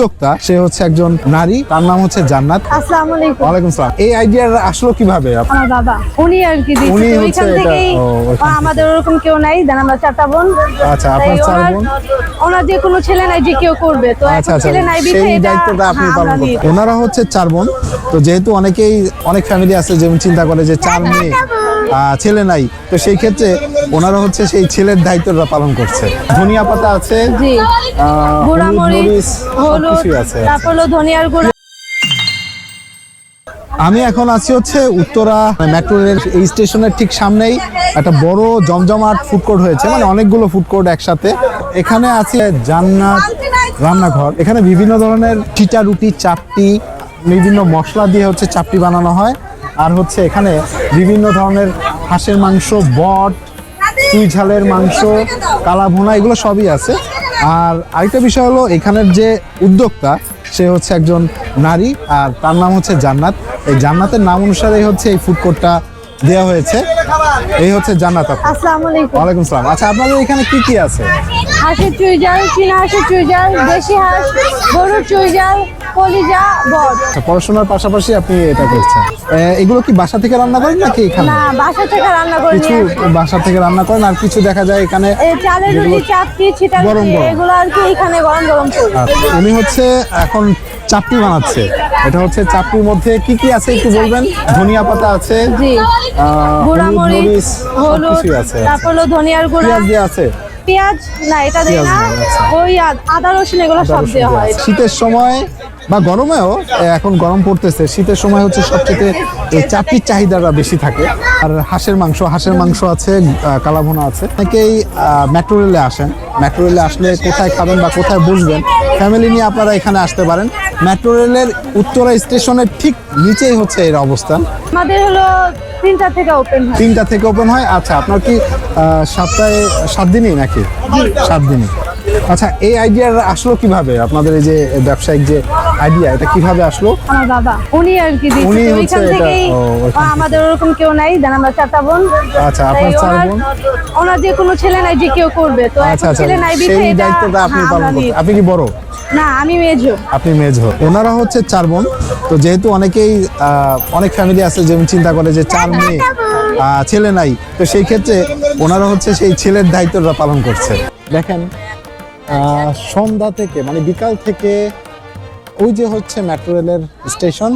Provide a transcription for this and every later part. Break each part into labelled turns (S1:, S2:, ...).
S1: উদ্যোক্তা সে হচ্ছে একজন নারী তার নাম হচ্ছে জান্নাত।
S2: আসসালামু আলাইকুম।
S1: ওয়ালাইকুম সালাম। এই আইডিয়া আসলো কীভাবে?
S2: আমার বাবা উনি আর কি
S1: উনি হচ্ছে।
S2: আমাদের ওরকম কেউ নাই। দেন আমরা চারটা বোন।
S1: আচ্ছা আপনার চার বোন?
S2: ওনার যে কোনো ছেলে নাই যে কেউ করবে। তো
S1: আচ্ছা আচ্ছা
S2: ছেলে নাই বিধে
S1: সেই
S2: এটা
S1: দায়িত্বটা আপনি পালন করতে ওনারা হচ্ছে চার বোন। তো যেহেতু অনেকেই অনেক ফ্যামিলি আছে যেমন চিন্তা করে যে চার মেয়ে ছেলে নাই তো সেই ক্ষেত্রে ওনারা হচ্ছে সেই ছেলের দায়িত্বটা পালন করছে। ধনিয়া পাতা আছে
S2: জি। গুঁড়া
S1: হলুদ,
S2: মরিচ
S1: মরিচ,
S2: হলুদ
S1: আছে।
S2: তারপর হলো ধনিয়ার গুঁড়া।
S1: আমি এখন আছি হচ্ছে উত্তরা মেট্রো রেল এই স্টেশনের ঠিক সামনেই। একটা বড় জমজমাট ফুড কোর্ট হয়েছে মানে অনেকগুলো ফুড কোর্ট একসাথে। এখানে আছে জান্নাত রান্নাঘর। এখানে বিভিন্ন ধরনের চিটা রুটি চাপটি বিভিন্ন মশলা দিয়ে হচ্ছে চাপটি বানানো হয়। আর হচ্ছে এখানে বিভিন্ন ধরনের হাঁসের মাংস বট চুই ঝালের মাংস কালা ভোনা এগুলো সবই আছে। আর আরেকটা বিষয় হলো, এখানের যে উদ্যোক্তা, সে হচ্ছে একজন নারী, আর তার নাম হচ্ছে জান্নাত। এই জান্নাতের নাম অনুসারেই হচ্ছে এই ফুড কোর্টটা দেওয়া হয়েছে। এই হচ্ছে জান্নাত আপু।
S2: আসসালামু আলাইকুম।
S1: ওয়ালাইকুম সালাম। আচ্ছা আপনাদের এখানে কি কি আছে?
S2: হাঁসের চুইজাল চীনা হাঁসের চুইজাল দেশি হাঁস গরুর চুইজাল কলিজা বট
S1: আচ্ছা, পড়াশোনার পাশাপাশি আপনি এটা করছেন। এগুলো কি বাসা থেকে রান্না করেন নাকি এখানে?
S2: না বাসা থেকে রান্না করে
S1: কিছু বাসা থেকে রান্না করেন আর কিছু দেখা যায় এখানে
S2: এই চালের রুটি চাপটি ছিটা
S1: গরম
S2: এগুলো আর কি এখানে গরম গরম করি
S1: উনি হচ্ছে এখন চাপটি বানাচ্ছে। এটা হচ্ছে চাপটির মধ্যে কি কি আছে একটু বলবেন? ধনিয়া পাতা আছে
S2: জি। গুঁড়া মরিচ
S1: মরিচ,
S2: হলুদ
S1: আছে।
S2: তারপর হলো ধনিয়ার গুঁড়া।
S1: দিয়ে আছে?
S2: পেঁয়াজ না এটা দেয় না। ওই আদা রসুন এগুলো সব দেওয়া হয়
S1: শীতের সময় বা গরমেও এখন গরম পড়তেছে শীতের সময় হচ্ছে সবচেয়ে এই চাপটির চাহিদাটা বেশি থাকে। আর হাঁসের মাংস হাঁসের মাংস আছে কালাভুনা আছে। অনেকেই মেট্রো রেলে আসেন। মেট্রো রেলে আসলে কোথায় খাবেন বা কোথায় বসবেন ফ্যামিলি নিয়ে আপনারা এখানে আসতে পারেন। মেট্রো রেলের উত্তরা স্টেশনের ঠিক নিচেই হচ্ছে এর অবস্থান।
S2: আমাদের হলো তিনটা থেকে ওপেন হয়।
S1: তিনটা থেকে ওপেন হয়। আচ্ছা আপনার কি সপ্তাহে সাত দিনই নাকি? সাত দিনই। আচ্ছা এই আইডিয়া আসলো কীভাবে? আপনাদের এই যে ব্যবসায়িক যে আইডিয়া এটা কীভাবে আসলো?
S2: আমার বাবা উনি আর কি
S1: উনি
S2: ওইখান থেকেই
S1: থেকে।
S2: আমাদের ওরকম কেউ নাই। দেন আমরা চারটা বোন।
S1: আচ্ছা, আপনার চার বোন?
S2: ওনার যে কোনো ছেলে নাই যে কেউ করবে। তো
S1: আচ্ছা আচ্ছা
S2: ছেলে নাই
S1: সেই
S2: এটা
S1: আপনি
S2: হ্যাঁ,
S1: পালন আপনি কি বড়?
S2: না, আমি মেজো।
S1: আপনি মেজ। ওনারা হচ্ছে চার বোন। তো যেহেতু অনেকেই অনেক ফ্যামিলি আছে যেমন চিন্তা করে যে চার মেয়ে ছেলে নাই, তো সেই ক্ষেত্রে ওনারা হচ্ছে সেই ছেলের দায়িত্বটা পালন করছে। দেখেন সন্ধ্যা থেকে মানে বিকাল থেকে ওই যে হচ্ছে মেট্রো রেলের স্টেশন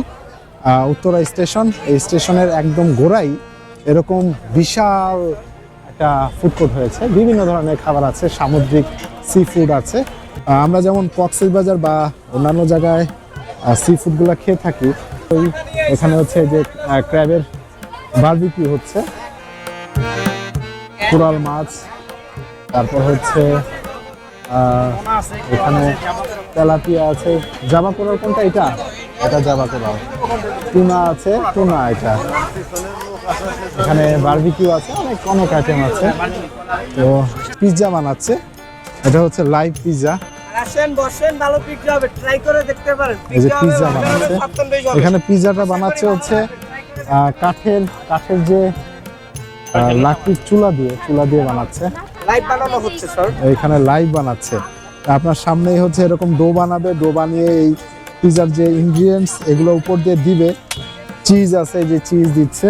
S1: উত্তরা স্টেশন এই স্টেশনের একদম গোড়াই এরকম বিশাল একটা ফুড কোর্ট হয়েছে। বিভিন্ন ধরনের খাবার আছে, সামুদ্রিক সি ফুড আছে আমরা যেমন কক্সবাজার বা অন্যান্য জায়গায় সি ফুডগুলো খেয়ে থাকি, ওই এখানে হচ্ছে যে ক্র্যাবের বার্বিকি হচ্ছে। কোরাল মাছ, তারপর হচ্ছে এখানে তেলাপিয়া আছে। জাবা কোরাল কোনটা এটা? এটা জাবা কোরাল টুনা আছে টুনা এটা। এখানে বারবিকিউ আছে অনেক অনেক আইটেম আছে। তো পিৎজা বানাচ্ছে। এটা হচ্ছে লাইভ পিৎজা
S3: করে।
S1: এখানে পিৎজাটা বানাচ্ছে হচ্ছে আহ, কাঠের কাঠের যে আহ, লাকড়ির চুলা দিয়ে চুলা দিয়ে বানাচ্ছে।
S3: লাইভ বানানো হচ্ছে স্যার
S1: এখানে লাইভ বানাচ্ছে আপনার সামনেই হচ্ছে এরকম ডো বানাবে, ডো বানিয়ে এই পিজার যে ইনগ্রিডিয়েন্টস এগুলো উপর দিয়ে দিবে চিজ আছে যে চিজ দিচ্ছে,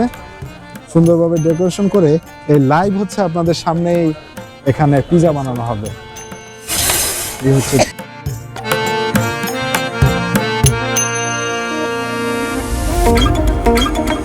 S1: সুন্দরভাবে ডেকোরেশন করে এই লাইভ হচ্ছে আপনাদের সামনেই এখানে পিজা বানানো হবে হচ্ছে Thank you.